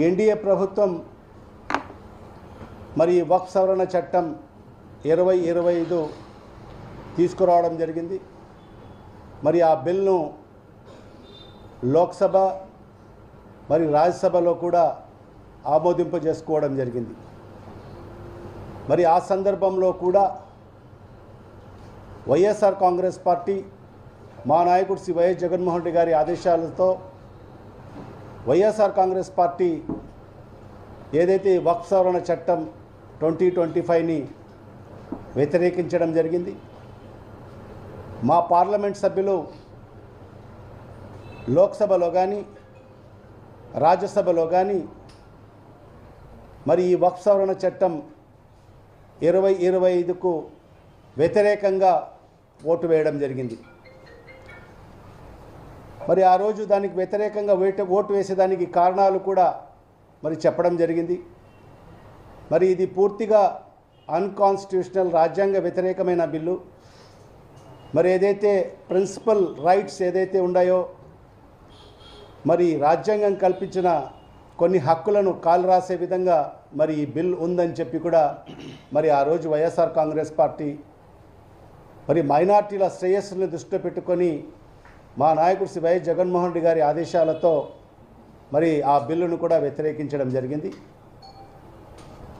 NDA ప్రభుత్వం మరి ఈ వక్ఫ్ సవరణ చట్టం ఇరవై ఇరవై ఐదు తీసుకురావడం జరిగింది. మరి ఆ బిల్ను లోక్సభ మరి రాజ్యసభలో కూడా ఆమోదింప చేసుకోవడం జరిగింది. మరి ఆ సందర్భంలో కూడా వైఎస్ఆర్ కాంగ్రెస్ పార్టీ మా నాయకుడు శ్రీ వైఎస్ జగన్మోహన్ రెడ్డి గారి ఆదేశాలతో వైఎస్ఆర్ కాంగ్రెస్ పార్టీ ఏదైతే వక్ఫ్ సవరణ చట్టం ట్వంటీ ట్వంటీ ఫైవ్ని వ్యతిరేకించడం జరిగింది. మా పార్లమెంట్ సభ్యులు లోక్సభలో కానీ రాజ్యసభలో కానీ మరి ఈ వక్ఫ్ సవరణ చట్టం ఇరవై ఇరవై ఐదుకు వ్యతిరేకంగా ఓటు వేయడం జరిగింది. మరి ఆ రోజు దానికి వ్యతిరేకంగా వేట ఓటు వేసేదానికి కారణాలు కూడా మరి చెప్పడం జరిగింది. మరి ఇది పూర్తిగా అన్కాన్స్టిట్యూషనల్ రాజ్యాంగ వ్యతిరేకమైన బిల్లు. మరి ఏదైతే ప్రిన్సిపల్ రైట్స్ ఏదైతే ఉన్నాయో మరి రాజ్యాంగం కల్పించిన కొన్ని హక్కులను కాలు రాసే విధంగా మరి ఈ బిల్ ఉందని చెప్పి కూడా మరి ఆ రోజు వైఎస్ఆర్ కాంగ్రెస్ పార్టీ మరి మైనార్టీల శ్రేయస్సులను దృష్టిలో పెట్టుకొని మా నాయకుడు శ్రీ వైఎస్ జగన్మోహన్ రెడ్డి గారి ఆదేశాలతో మరి ఆ బిల్లును కూడా వ్యతిరేకించడం జరిగింది.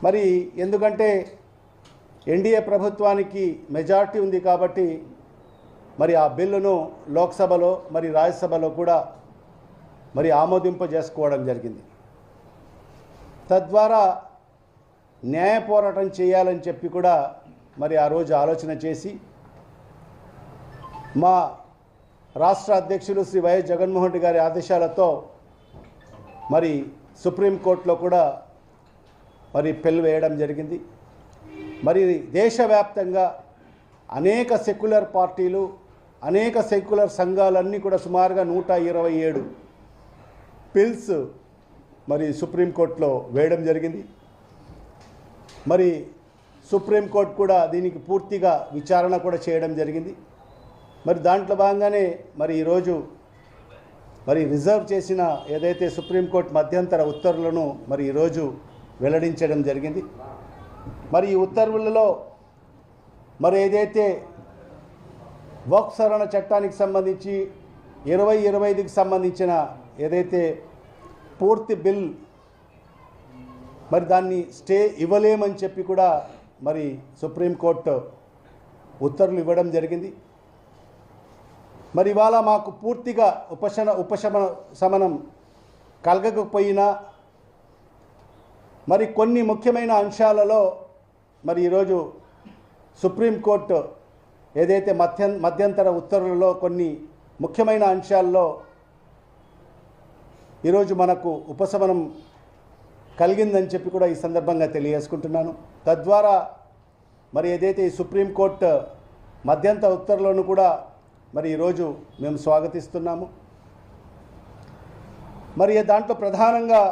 మరి ఎందుకంటే ఎన్డీఏ ప్రభుత్వానికి మెజార్టీ ఉంది కాబట్టి మరి ఆ బిల్లును లోక్సభలో మరి రాజ్యసభలో కూడా మరి ఆమోదింప చేసుకోవడం జరిగింది. తద్వారా న్యాయ పోరాటం చేయాలని చెప్పి కూడా మరి ఆ రోజు ఆలోచన చేసి మా రాష్ట్ర అధ్యక్షులు శ్రీ వైఎస్ జగన్మోహన్ రెడ్డి గారి ఆదేశాలతో మరి సుప్రీంకోర్టులో కూడా మరి పెళ్ళి వేయడం జరిగింది. మరి దేశవ్యాప్తంగా అనేక సెక్యులర్ పార్టీలు అనేక సెక్యులర్ సంఘాలన్నీ కూడా సుమారుగా నూట ఇరవై ఏడు పిల్స్ మరి సుప్రీంకోర్టులో వేయడం జరిగింది. మరి సుప్రీంకోర్టు కూడా దీనికి పూర్తిగా విచారణ కూడా చేయడం జరిగింది. మరి దాంట్లో భాగంగానే మరి ఈరోజు మరి రిజర్వ్ చేసిన ఏదైతే సుప్రీంకోర్టు మధ్యంతర ఉత్తర్వులను మరి ఈరోజు వెల్లడించడం జరిగింది. మరి ఈ ఉత్తర్వులలో మరి ఏదైతే వక్ సవరణ చట్టానికి సంబంధించి ఇరవై ఇరవై ఐదుకి సంబంధించిన ఏదైతే పూర్తి బిల్ మరి దాన్ని స్టే ఇవ్వలేమని చెప్పి కూడా మరి సుప్రీంకోర్టు ఉత్తర్వులు ఇవ్వడం జరిగింది. మరి ఇవాళ మాకు పూర్తిగా ఉపశమన ఉపశమన శమనం కలగకపోయినా మరి కొన్ని ముఖ్యమైన అంశాలలో మరి ఈరోజు సుప్రీంకోర్టు ఏదైతే మధ్య మధ్యంతర ఉత్తర్వులలో కొన్ని ముఖ్యమైన అంశాల్లో ఈరోజు మనకు ఉపశమనం కలిగిందని చెప్పి కూడా ఈ సందర్భంగా తెలియజేసుకుంటున్నాను. తద్వారా మరి ఏదైతే ఈ సుప్రీంకోర్టు మధ్యంతర ఉత్తర్వులను కూడా మరి ఈరోజు మేము స్వాగతిస్తున్నాము. మరి దాంట్లో ప్రధానంగా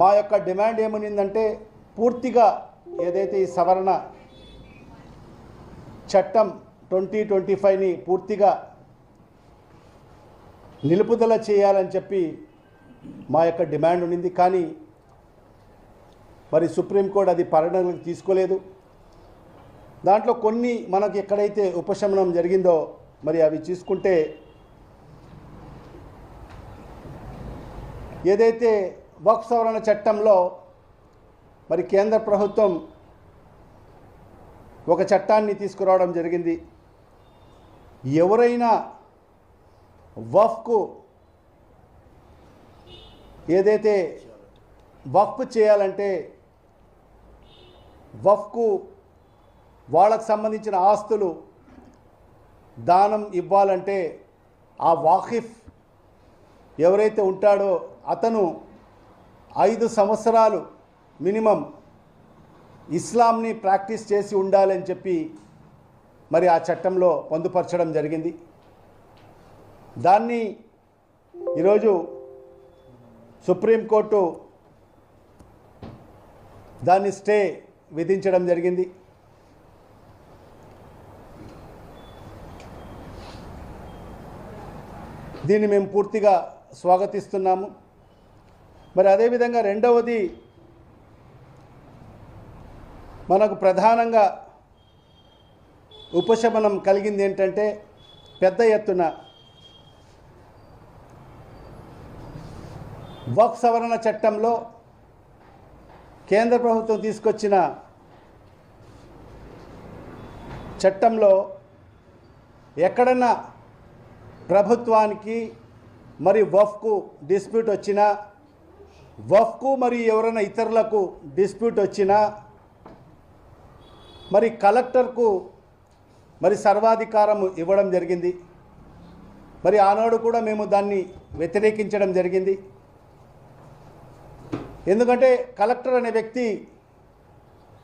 మా యొక్క డిమాండ్ ఏమనిందంటే పూర్తిగా ఏదైతే ఈ సవరణ చట్టం ట్వంటీ ట్వంటీ ఫైవ్ని పూర్తిగా నిలుపుదల చేయాలని చెప్పి మా యొక్క డిమాండ్ ఉండింది కానీ మరి సుప్రీంకోర్టు అది పరిగణనలోకి తీసుకోలేదు. దాంట్లో కొన్ని మనకి ఎక్కడైతే ఉపశమనం జరిగిందో మరి అవి చూసుకుంటే ఏదైతే వక్ సవరణ చట్టంలో మరి కేంద్ర ప్రభుత్వం ఒక చట్టాన్ని తీసుకురావడం జరిగింది ఎవరైనా వఫ్కు ఏదైతే వఫ్ చేయాలంటే వఫ్కు వాళ్ళకు సంబంధించిన ఆస్తులు దానం ఇవ్వాలంటే ఆ వాకిఫ్ ఎవరైతే ఉంటాడో అతను ఐదు సంవత్సరాలు మినిమం ఇస్లాంని ప్రాక్టీస్ చేసి ఉండాలని చెప్పి మరి ఆ చట్టంలో పొందుపరచడం జరిగింది. దాన్ని ఈరోజు సుప్రీంకోర్టు దాన్ని స్టే విధించడం జరిగింది. దీన్ని మేము పూర్తిగా స్వాగతిస్తున్నాము. మరి అదేవిధంగా రెండవది మనకు ప్రధానంగా ఉపశమనం కలిగింది ఏంటంటే పెద్ద ఎత్తున వక్ సవరణ చట్టంలో కేంద్ర ప్రభుత్వం తీసుకొచ్చిన చట్టంలో ఎక్కడన్నా ప్రభుత్వానికి మరి వఫ్కు డిస్ప్యూట్ వచ్చినా వఫ్కు మరి ఎవరైనా ఇతరులకు డిస్ప్యూట్ వచ్చినా మరి కలెక్టర్కు మరి సర్వాధికారం ఇవ్వడం జరిగింది. మరి ఆనాడు కూడా మేము దాన్ని వ్యతిరేకించడం జరిగింది. ఎందుకంటే కలెక్టర్ అనే వ్యక్తి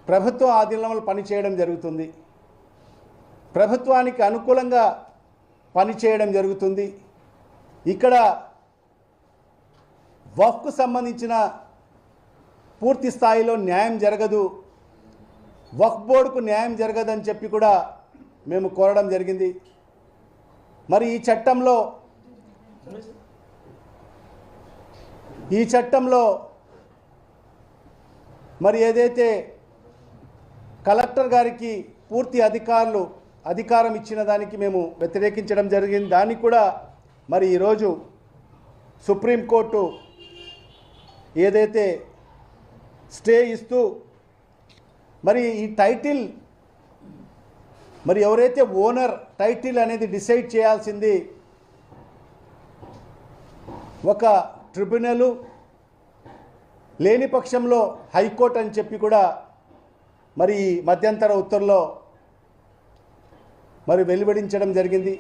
ప్రభుత్వ ఆధీనంలో పనిచేయడం జరుగుతుంది. ప్రభుత్వానికి అనుకూలంగా పనిచేయడం జరుగుతుంది. ఇక్కడ వఫ్కు సంబంధించిన పూర్తి స్థాయిలో న్యాయం జరగదు. వక్ఫ్ బోర్డుకు న్యాయం జరగదని చెప్పి కూడా మేము కోరడం జరిగింది. మరి ఈ చట్టంలో ఈ చట్టంలో మరి ఏదైతే కలెక్టర్ గారికి పూర్తి అధికారులు అధికారం ఇచ్చిన దానికి మేము వ్యతిరేకించడం జరిగింది. దానికి కూడా మరి ఈరోజు సుప్రీంకోర్టు ఏదైతే స్టే ఇస్తూ మరి ఈ టైటిల్ మరి ఎవరైతే ఓనర్ టైటిల్ అనేది డిసైడ్ చేయాల్సింది ఒక ట్రిబ్యునలు లేని పక్షంలో హైకోర్టు అని చెప్పి కూడా మరి ఈ మధ్యంతర ఉత్తర్వులో మరి వెలువడించడం జరిగింది.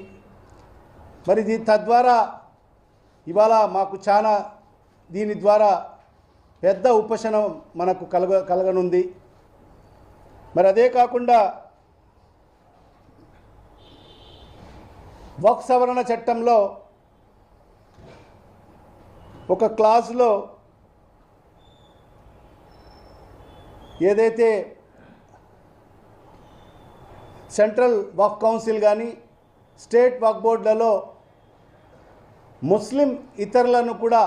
మరి దీ తద్వారా ఇవాళ మాకు చాలా దీని ద్వారా పెద్ద ఉపశనం మనకు కలగ కలగనుంది. మరి అదే కాకుండా వక్ సవరణ చట్టంలో ఒక క్లాసులో ఏదైతే సెంట్రల్ వక్ఫ్ కౌన్సిల్ కానీ స్టేట్ వక్ఫ్ బోర్డులలో ముస్లిం ఇతరులను కూడా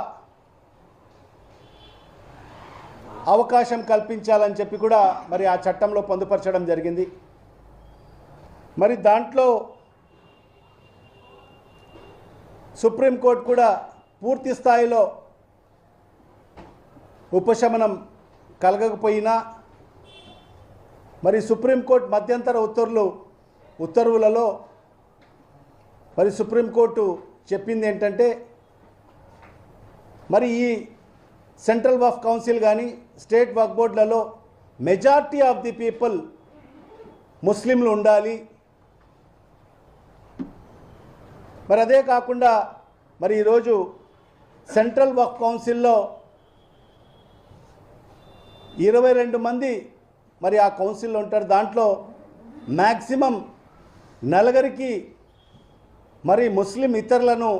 అవకాశం కల్పించాలని చెప్పి కూడా మరి ఆ చట్టంలో పొందుపరచడం జరిగింది. మరి దాంట్లో సుప్రీంకోర్టు కూడా పూర్తి స్థాయిలో ఉపశమనం కలగకపోయినా మరి సుప్రీంకోర్టు మధ్యంతర ఉత్తర్వులు ఉత్తర్వులలో మరి సుప్రీంకోర్టు చెప్పింది ఏంటంటే మరి ఈ సెంట్రల్ వఫ్ కౌన్సిల్ కానీ స్టేట్ వక్ బోర్డులలో మెజార్టీ ఆఫ్ ది పీపుల్ ముస్లింలు ఉండాలి. మరి అదే కాకుండా మరి ఈరోజు సెంట్రల్ వక్ కౌన్సిల్లో ఇరవై రెండు మంది మరి ఆ కౌన్సిల్లో ఉంటారు. దాంట్లో మ్యాక్సిమం నలుగురికి మరి ముస్లిం ఇతరులను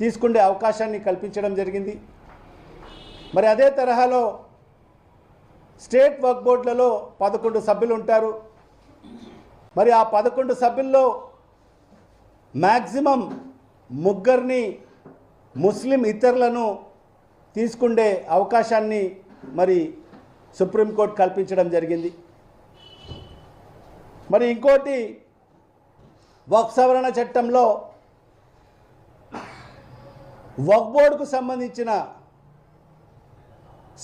తీసుకునే అవకాశాన్ని కల్పించడం జరిగింది. మరి అదే తరహాలో స్టేట్ వర్క్ బోర్డులలో పదకొండు సభ్యులు ఉంటారు. మరి ఆ పదకొండు సభ్యుల్లో మ్యాక్సిమం ముగ్గురిని ముస్లిం ఇతరులను తీసుకుండే అవకాశాన్ని మరి సుప్రీంకోర్టు కల్పించడం జరిగింది. మరి ఇంకోటి వక్ సవరణ చట్టంలో వక్ బోర్డుకు సంబంధించిన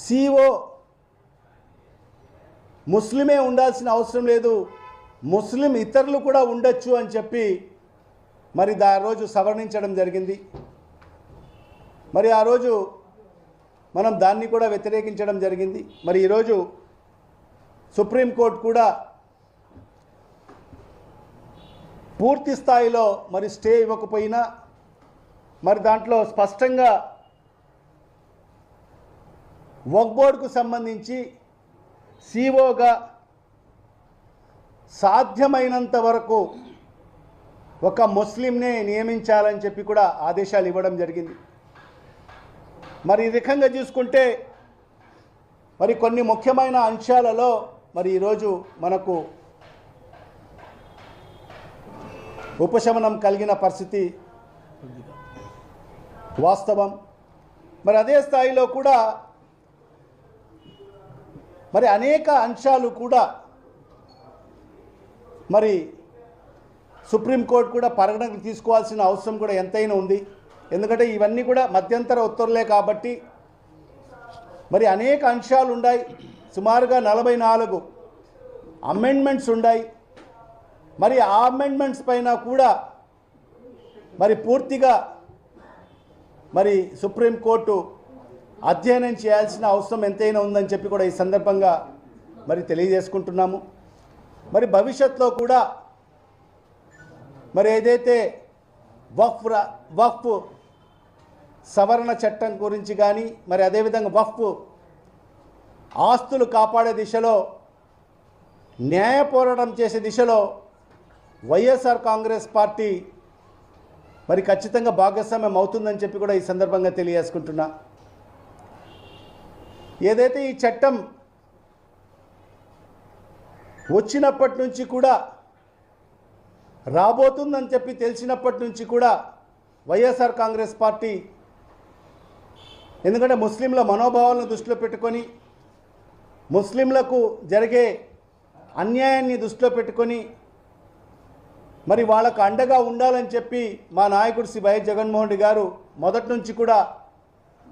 సిఓ ముస్లిమే ఉండాల్సిన అవసరం లేదు. ముస్లిం ఇతరులు కూడా ఉండొచ్చు అని చెప్పి మరి దా రోజు సవరణించడం జరిగింది. మరి ఆ రోజు మనం దాన్ని కూడా వ్యతిరేకించడం జరిగింది. మరి ఈరోజు సుప్రీంకోర్టు కూడా పూర్తి స్థాయిలో మరి స్టే ఇవ్వకపోయినా మరి దాంట్లో స్పష్టంగా వక్ బోర్డుకు సంబంధించి సిఓగా సాధ్యమైనంత వరకు ఒక ముస్లింనే నియమించాలని చెప్పి కూడా ఆదేశాలు ఇవ్వడం జరిగింది. మరి ఈ రకంగా చూసుకుంటే మరి కొన్ని ముఖ్యమైన అంశాలలో మరి ఈరోజు మనకు ఉపశమనం కలిగిన పరిస్థితి వాస్తవం. మరి అదే స్థాయిలో కూడా మరి అనేక అంశాలు కూడా మరి సుప్రీంకోర్టు కూడా పరిగణకు తీసుకోవాల్సిన అవసరం కూడా ఎంతైనా ఉంది. ఎందుకంటే ఇవన్నీ కూడా మధ్యంతర ఉత్తర్వులే కాబట్టి. మరి అనేక అంశాలు ఉన్నాయి సుమారుగా నలభై నాలుగు అమెండ్మెంట్స్ ఉన్నాయి మరి ఆ అమెండ్మెంట్స్ పైన కూడా మరి పూర్తిగా మరి సుప్రీంకోర్టు అధ్యయనం చేయాల్సిన అవసరం ఎంతైనా ఉందని చెప్పి కూడా ఈ సందర్భంగా మరి తెలియజేసుకుంటున్నాము. మరి భవిష్యత్తులో కూడా మరి ఏదైతే వక్ఫ్ రా- వక్ఫ్ సవరణ చట్టం గురించి కానీ మరి అదేవిధంగా వఫ్ ఆస్తులు కాపాడే దిశలో న్యాయ పోరాటం చేసే దిశలో వైఎస్ఆర్ కాంగ్రెస్ పార్టీ మరి ఖచ్చితంగా భాగస్వామ్యం అవుతుందని చెప్పి కూడా ఈ సందర్భంగా తెలియజేసుకుంటున్నా. ఏదైతే ఈ చట్టం వచ్చినప్పటి నుంచి కూడా రాబోతుందని చెప్పి తెలిసినప్పటి నుంచి కూడా వైఎస్ఆర్ కాంగ్రెస్ పార్టీ ఎందుకంటే ముస్లింల మనోభావాలను దృష్టిలో పెట్టుకొని ముస్లింలకు జరిగే అన్యాయాన్ని దృష్టిలో పెట్టుకొని మరి వాళ్ళకు అండగా ఉండాలని చెప్పి మా నాయకుడు శ్రీ వైఎస్ జగన్మోహన్ రెడ్డి గారు మొదటి నుంచి కూడా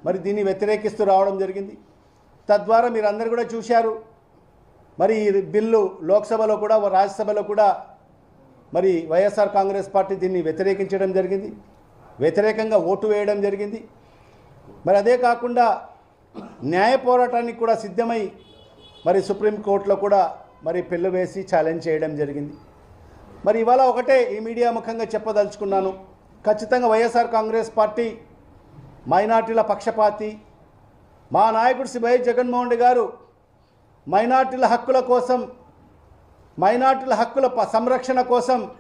మరి దీన్ని వ్యతిరేకిస్తూ రావడం జరిగింది. తద్వారా మీరందరూ కూడా చూశారు. మరి ఈ బిల్లు లోక్సభలో కూడా రాజ్యసభలో కూడా మరి వైఎస్ఆర్ కాంగ్రెస్ పార్టీ దీన్ని వ్యతిరేకించడం జరిగింది. వ్యతిరేకంగా ఓటు వేయడం జరిగింది. మరి అదే కాకుండా న్యాయ పోరాటానికి కూడా సిద్ధమై మరి సుప్రీంకోర్టులో కూడా మరి పెళ్ళు వేసి ఛాలెంజ్ చేయడం జరిగింది. మరి ఇవాళ ఒకటే ఈ మీడియా ముఖంగా చెప్పదలుచుకున్నాను. ఖచ్చితంగా వైఎస్ఆర్ కాంగ్రెస్ పార్టీ మైనార్టీల పక్షపాతి. మా నాయకుడు శ్రీ వైఎస్ జగన్మోహన్ రెడ్డి గారు మైనార్టీల హక్కుల కోసం మైనార్టీల హక్కుల ప- సంరక్షణ కోసం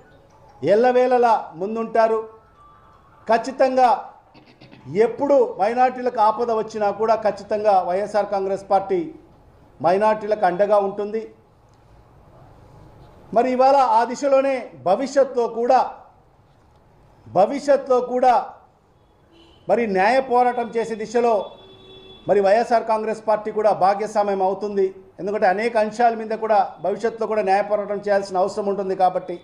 ఎల్లవేళలా ముందుంటారు. ఖచ్చితంగా ఎప్పుడు మైనార్టీలకు ఆపద వచ్చినా కూడా ఖచ్చితంగా వైఎస్ఆర్ కాంగ్రెస్ పార్టీ మైనార్టీలకు అండగా ఉంటుంది. మరి ఇవాళ ఆ దిశలోనే భవిష్యత్తులో కూడా భవిష్యత్తులో కూడా మరి న్యాయ పోరాటం చేసే దిశలో మరి వైఎస్ఆర్ కాంగ్రెస్ పార్టీ కూడా భాగ్యస్వామ్యం అవుతుంది. ఎందుకంటే అనేక అంశాల మీద కూడా భవిష్యత్తులో కూడా న్యాయ పోరాటం చేయాల్సిన అవసరం ఉంటుంది కాబట్టి.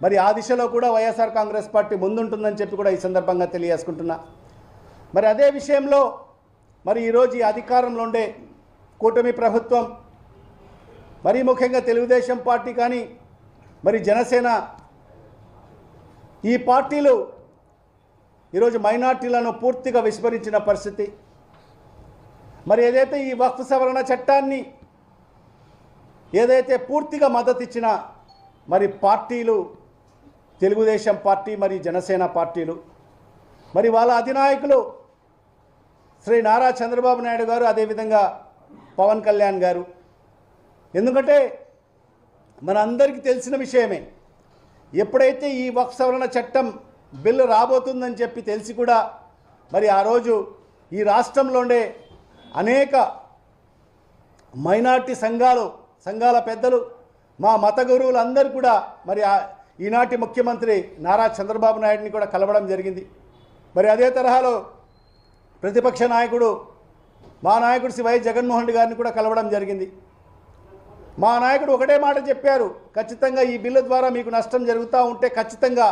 మరి ఆ దిశలో కూడా వైఎస్ఆర్ కాంగ్రెస్ పార్టీ ముందుంటుందని చెప్పి కూడా ఈ సందర్భంగా తెలియజేసుకుంటున్నా. మరి అదే విషయంలో మరి ఈరోజు ఈ అధికారంలో ఉండే కూటమి ప్రభుత్వం మరీ ముఖ్యంగా తెలుగుదేశం పార్టీ కానీ మరి జనసేన ఈ పార్టీలు ఈరోజు మైనార్టీలను పూర్తిగా విస్మరించిన పరిస్థితి. మరి ఏదైతే ఈ వక్ఫ్ సవరణ చట్టాన్ని ఏదైతే పూర్తిగా మద్దతు ఇచ్చిన మరి పార్టీలు తెలుగుదేశం పార్టీ మరి జనసేన పార్టీలు మరి వాళ్ళ అధినాయకులు శ్రీ నారా చంద్రబాబు నాయుడు గారు అదేవిధంగా పవన్ కళ్యాణ్ గారు. ఎందుకంటే మన అందరికీ తెలిసిన విషయమే ఎప్పుడైతే ఈ వక్ఫ్ సవరణ చట్టం బిల్లు రాబోతుందని చెప్పి తెలిసి కూడా మరి ఆ రోజు ఈ రాష్ట్రంలో ఉండే అనేక మైనార్టీ సంఘాలు సంఘాల పెద్దలు మా మత గురువులందరూ కూడా మరి ఈనాటి ముఖ్యమంత్రి నారా చంద్రబాబు నాయుడిని కూడా కలవడం జరిగింది. మరి అదే తరహాలో ప్రతిపక్ష నాయకుడు మా నాయకుడు శ్రీ వైఎస్ జగన్మోహన్ రెడ్డి గారిని కూడా కలవడం జరిగింది. మా నాయకుడు ఒకటే మాట చెప్పారు ఖచ్చితంగా ఈ బిల్లు ద్వారా మీకు నష్టం జరుగుతూ ఉంటే ఖచ్చితంగా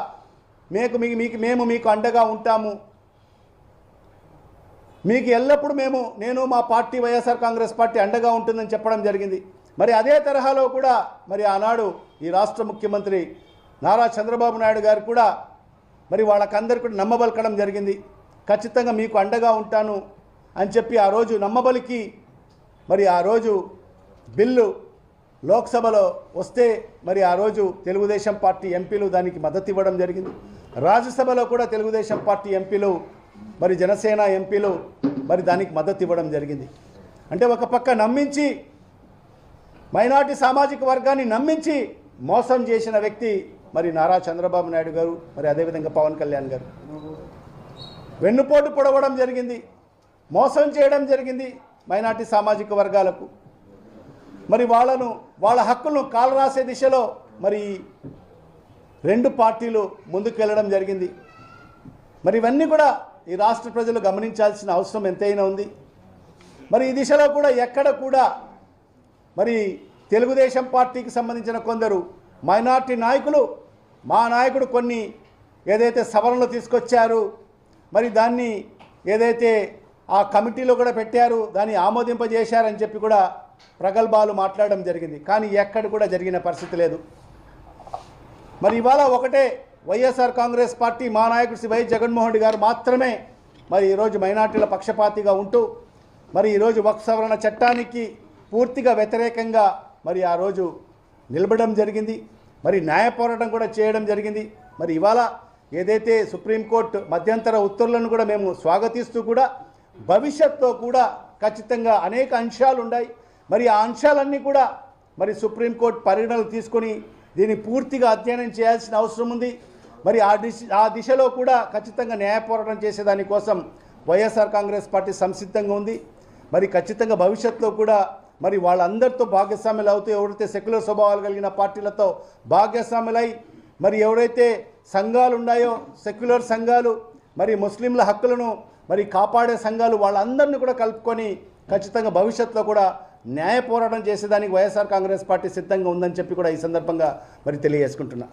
మీకు మీకు మీకు మేము మీకు అండగా ఉంటాము. మీకు ఎల్లప్పుడూ మేము నేను మా పార్టీ వైఎస్ఆర్ కాంగ్రెస్ పార్టీ అండగా ఉంటుందని చెప్పడం జరిగింది. మరి అదే తరహాలో కూడా మరి ఆనాడు ఈ రాష్ట్ర ముఖ్యమంత్రి నారా చంద్రబాబు నాయుడు గారు కూడా మరి వాళ్ళకందరికీ కూడా నమ్మబలకడం జరిగింది. ఖచ్చితంగా మీకు అండగా ఉంటాను అని చెప్పి ఆ రోజు నమ్మబలికి మరి ఆ రోజు బిల్లు లోక్సభలో వస్తే మరి ఆ రోజు తెలుగుదేశం పార్టీ ఎంపీలు దానికి మద్దతు ఇవ్వడం జరిగింది. రాజ్యసభలో కూడా తెలుగుదేశం పార్టీ ఎంపీలు మరి జనసేన ఎంపీలు మరి దానికి మద్దతు ఇవ్వడం జరిగింది. అంటే ఒక పక్క నమ్మించి మైనార్టీ సామాజిక వర్గాన్ని నమ్మించి మోసం చేసిన వ్యక్తి మరి నారా చంద్రబాబు నాయుడు గారు మరి అదేవిధంగా పవన్ కళ్యాణ్ గారు. వెన్నుపోటు పొడవడం జరిగింది మోసం చేయడం జరిగింది మైనార్టీ సామాజిక వర్గాలకు. మరి వాళ్ళను వాళ్ళ హక్కులను కాలరాసే దిశలో మరి రెండు పార్టీలు ముందుకెళ్ళడం జరిగింది. మరి ఇవన్నీ కూడా ఈ రాష్ట్ర ప్రజలు గమనించాల్సిన అవసరం ఎంతైనా ఉంది. మరి ఈ దిశలో కూడా ఎక్కడ కూడా మరి తెలుగుదేశం పార్టీకి సంబంధించిన కొందరు మైనార్టీ నాయకులు మా నాయకుడు కొన్ని ఏదైతే సవరణలు తీసుకొచ్చారు మరి దాన్ని ఏదైతే ఆ కమిటీలో కూడా పెట్టారు దాన్ని ఆమోదింపజేశారని చెప్పి కూడా ప్రగల్భాలు మాట్లాడడం జరిగింది. కానీ ఎక్కడ కూడా జరిగిన పరిస్థితి లేదు. మరి ఇవాళ ఒకటే వైఎస్ఆర్ కాంగ్రెస్ పార్టీ మా నాయకుడు శ్రీ వైఎస్ జగన్మోహన్ రెడ్డి గారు మాత్రమే మరి ఈరోజు మైనార్టీల పక్షపాతిగా ఉంటూ మరి ఈరోజు వక్ సవరణ చట్టానికి పూర్తిగా వ్యతిరేకంగా మరి ఆ రోజు నిలబడడం జరిగింది. మరి న్యాయ పోరాటం కూడా చేయడం జరిగింది. మరి ఇవాళ ఏదైతే సుప్రీంకోర్టు మధ్యంతర ఉత్తర్వులను కూడా మేము స్వాగతిస్తూ కూడా భవిష్యత్తులో కూడా ఖచ్చితంగా అనేక అంశాలు ఉన్నాయి. మరి ఆ అంశాలన్నీ కూడా మరి సుప్రీంకోర్టు పరిగణనలు తీసుకొని దీన్ని పూర్తిగా అధ్యయనం చేయాల్సిన అవసరం ఉంది. మరి ఆ దిశ ఆ దిశలో కూడా ఖచ్చితంగా న్యాయ పోరాటం చేసేదానికోసం వైఎస్ఆర్ కాంగ్రెస్ పార్టీ సంసిద్ధంగా ఉంది. మరి ఖచ్చితంగా భవిష్యత్తులో కూడా మరి వాళ్ళందరితో భాగస్వాములు అవుతూ ఎవరైతే సెక్యులర్ స్వభావాలు కలిగిన పార్టీలతో భాగస్వాములై మరి ఎవరైతే సంఘాలు ఉన్నాయో సెక్యులర్ సంఘాలు మరి ముస్లింల హక్కులను మరి కాపాడే సంఘాలు వాళ్ళందరినీ కూడా కలుపుకొని ఖచ్చితంగా భవిష్యత్తులో కూడా న్యాయ పోరాటం చేసేదానికి వైఎస్ఆర్ కాంగ్రెస్ పార్టీ సిద్ధంగా ఉందని చెప్పి కూడా ఈ సందర్భంగా మరి తెలియజేసుకుంటున్నా.